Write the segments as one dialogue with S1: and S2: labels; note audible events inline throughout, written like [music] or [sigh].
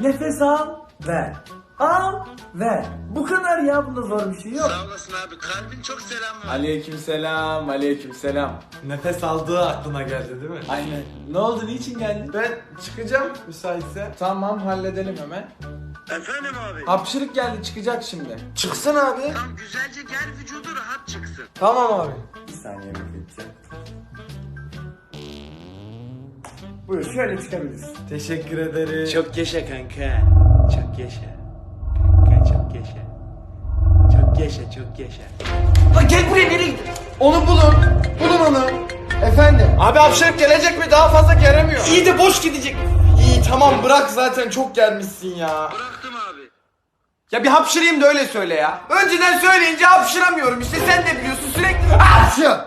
S1: Nefes al, ver. Al, ver. Bu kadar ya bunda zor bir şey yok.
S2: Sağ olasın abi. Kalbin çok selam var.
S3: Aleykümselam, aleykümselam.
S4: Nefes aldığı aklına geldi değil mi?
S3: Aynen. Ne oldu, niçin geldin?
S4: Ben çıkacağım müsaitse.
S3: Tamam, halledelim hemen.
S2: Efendim abi.
S3: Hapşırık geldi, çıkacak şimdi.
S4: Çıksın abi.
S2: Tam güzelce gel vücudu rahat çıksın.
S4: Tamam abi.
S1: Bir saniye bekleyeceğim. Buyur şöyle çıkabilirsin.
S4: Teşekkür ederim.
S5: Çok yaşa kanka. Çok yaşa. Kanka çok yaşa. Çok yaşa, çok yaşa.
S3: Lan gel buraya, nereye gidiyorsun? Onu bulun, bulun onu. Efendim?
S4: Abi hapşırık gelecek mi? Daha fazla gelemiyor.
S3: İyi de boş gidecek. İyi tamam bırak zaten çok gelmişsin ya.
S2: Bıraktım abi.
S3: Ya bir hapşırayım da öyle söyle ya. Önceden söyleyince hapşıramıyorum işte sen de biliyorsun sürekli hapşır.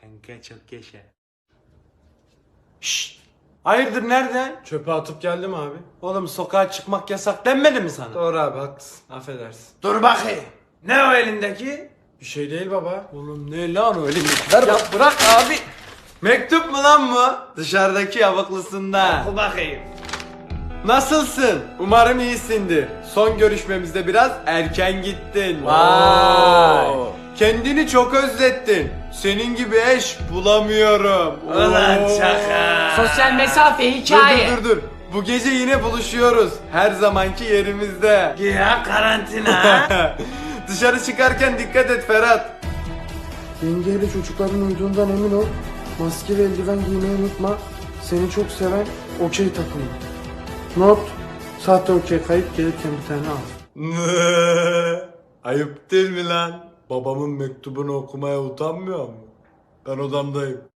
S5: Kanka çok yaşa.
S4: Şşt. Hayırdır nereden? Çöpe atıp geldim abi. Oğlum sokağa çıkmak yasak denmedi mi sana? Doğru abi haklısın. Affedersin.
S3: Dur bakayım. Ne o elindeki?
S4: Bir şey değil baba. Oğlum ne lan o elindeki? Ver
S3: Ya
S4: bak.
S3: bırak abi.
S4: Mektup mu lan bu? Dışarıdaki yabaklısında.
S3: Oku bakayım.
S4: Nasılsın? Umarım iyisindir. Son görüşmemizde biraz erken gittin.
S3: Vay.
S4: Kendini çok özlettin. Senin gibi eş bulamıyorum.
S3: Ulan
S4: Oo.
S3: şaka.
S6: Sosyal mesafe
S4: Dur
S6: hikaye.
S4: dur dur dur. Bu gece yine buluşuyoruz. Her zamanki yerimizde.
S3: Ya karantina. [laughs]
S4: Dışarı çıkarken dikkat et Ferhat. Yengeyle çocukların uyuduğundan emin ol. Maske ve eldiven giymeyi unutma. Seni çok seven okey takımı. Not. Sahte okey kayıp gelirken bir tane al. Ayıp değil mi lan? Babamın mektubunu okumaya utanmıyor mu? Ben odamdayım.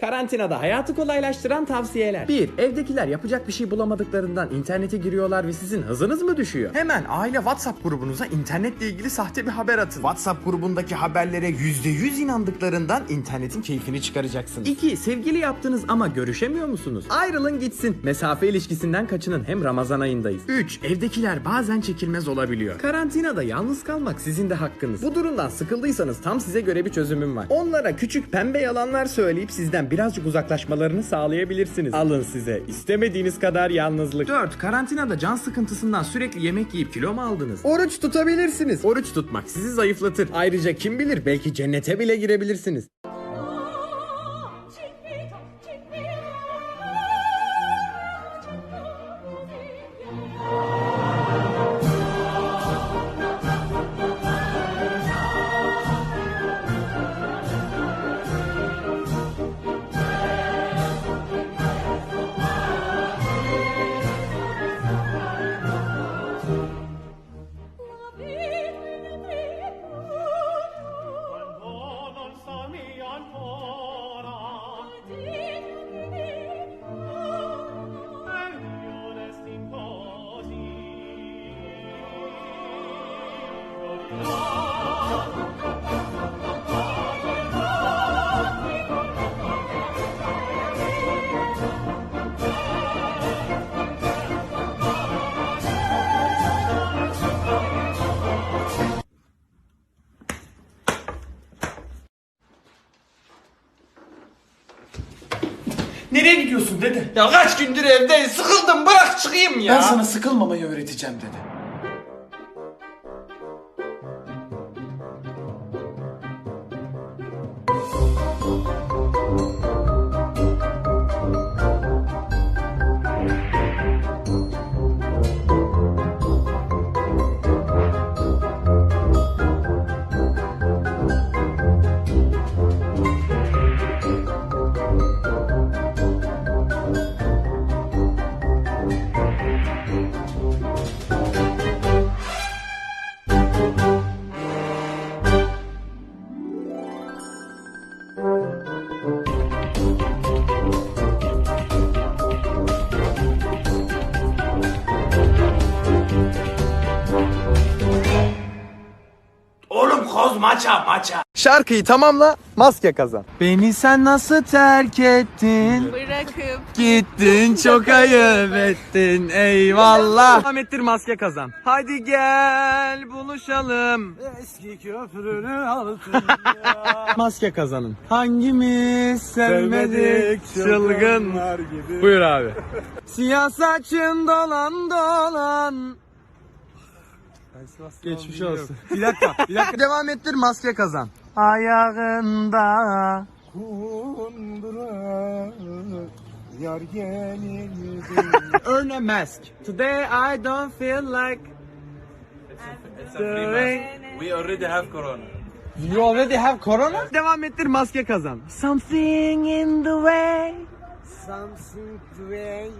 S7: Karantinada hayatı kolaylaştıran tavsiyeler. 1. Evdekiler yapacak bir şey bulamadıklarından internete giriyorlar ve sizin hızınız mı düşüyor? Hemen aile WhatsApp grubunuza internetle ilgili sahte bir haber atın. WhatsApp grubundaki haberlere %100 inandıklarından internetin keyfini çıkaracaksınız. 2. Sevgili yaptınız ama görüşemiyor musunuz? Ayrılın gitsin. Mesafe ilişkisinden kaçının hem Ramazan ayındayız. 3. Evdekiler bazen çekilmez olabiliyor. Karantinada yalnız kalmak sizin de hakkınız. Bu durumdan sıkıldıysanız tam size göre bir çözümüm var. Onlara küçük pembe yalanlar söyleyip sizden birazcık uzaklaşmalarını sağlayabilirsiniz. Alın size. istemediğiniz kadar yalnızlık. 4. Karantinada can sıkıntısından sürekli yemek yiyip kilo mu aldınız? Oruç tutabilirsiniz. Oruç tutmak sizi zayıflatır. Ayrıca kim bilir belki cennete bile girebilirsiniz.
S3: Nereye gidiyorsun dede?
S4: Ya kaç gündür evdeyiz sıkıldım bırak çıkayım ya.
S3: Ben sana sıkılmamayı öğreteceğim dede. Koz maça maça.
S8: Şarkıyı tamamla maske kazan. Beni sen nasıl terk ettin?
S9: Bırakıp
S8: Gittin çok ayıp ettin eyvallah. Devam ettir maske kazan. Haydi gel buluşalım.
S4: Eski köprünün altında. [laughs]
S8: Maske kazanın. Hangimiz sevmedik çılgın.
S4: gibi.
S8: Buyur abi. [laughs] Siyah saçın dolan dolan. Geçmiş olsun. Bir dakika, bir dakika. [laughs] Devam ettir maske kazan. Ayağında.
S4: Kundura yar gelir [laughs]
S8: Earn a mask. Today I don't feel like doing...
S3: We already have corona.
S8: You already have corona? Devam ettir maske kazan. Something in the way.
S4: Something way.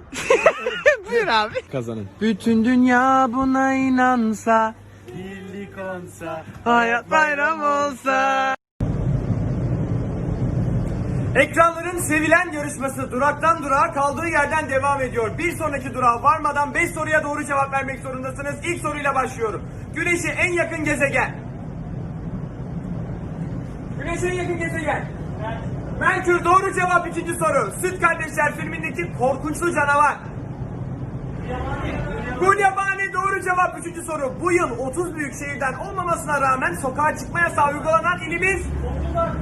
S4: [laughs]
S8: Buyur abi. Kazanın. Bütün dünya buna inansa.
S3: Birlik olsa.
S8: Hayat bayram olsa.
S7: Ekranların sevilen yarışması duraktan durağa kaldığı yerden devam ediyor. Bir sonraki durağa varmadan 5 soruya doğru cevap vermek zorundasınız. İlk soruyla başlıyorum. Güneş'e en yakın gezegen. Güneş'e en yakın gezegen. Merkür doğru cevap ikinci soru. Süt Kardeşler filmindeki korkunçlu canavar. Gulyabani doğru cevap üçüncü soru. Bu yıl 30 büyük şehirden olmamasına rağmen sokağa çıkma yasağı uygulanan ilimiz.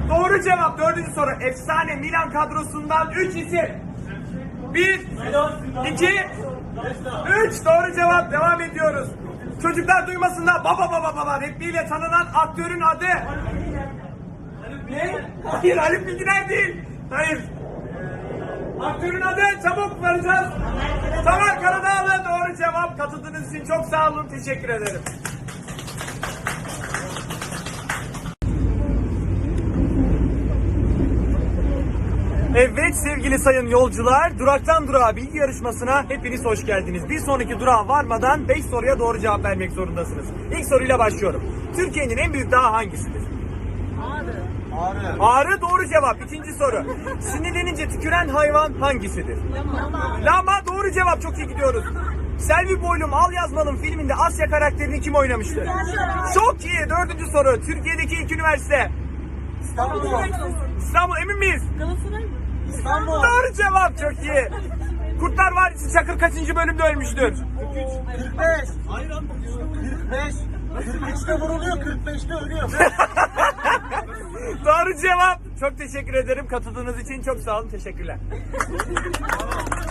S7: Doğru cevap dördüncü soru. Efsane Milan kadrosundan 3 isim. 1, 2, 3 doğru cevap devam ediyoruz. Çocuklar duymasınlar baba baba baba repliğiyle tanınan aktörün adı. Hayır Haluk Bilginer değil. Hayır. Aktörün adı çabuk varacağız. Tamer Karadağlı doğru cevap. Katıldığınız için çok sağ olun. Teşekkür ederim. Evet sevgili sayın yolcular, duraktan durağa bilgi yarışmasına hepiniz hoş geldiniz. Bir sonraki durağa varmadan 5 soruya doğru cevap vermek zorundasınız. İlk soruyla başlıyorum. Türkiye'nin en büyük dağı hangisidir? Ağrı. Ağrı doğru cevap. İkinci soru. Sinirlenince tüküren hayvan hangisidir? Lama. Lama doğru cevap. Çok iyi gidiyoruz. Selvi Boylum Al Yazmalım filminde Asya karakterini kim oynamıştır? Çok iyi. Dördüncü soru. Türkiye'deki ilk üniversite. İstanbul. İstanbul emin miyiz?
S9: Galatasaray mı?
S7: İstanbul. Doğru cevap. Çok iyi. Kurtlar Vadisi Çakır kaçıncı bölümde ölmüştür?
S4: 43'te vuruluyor 45'te ölüyor. [laughs]
S7: Doğru cevap. Çok teşekkür ederim. Katıldığınız için çok sağ olun. Teşekkürler. [laughs]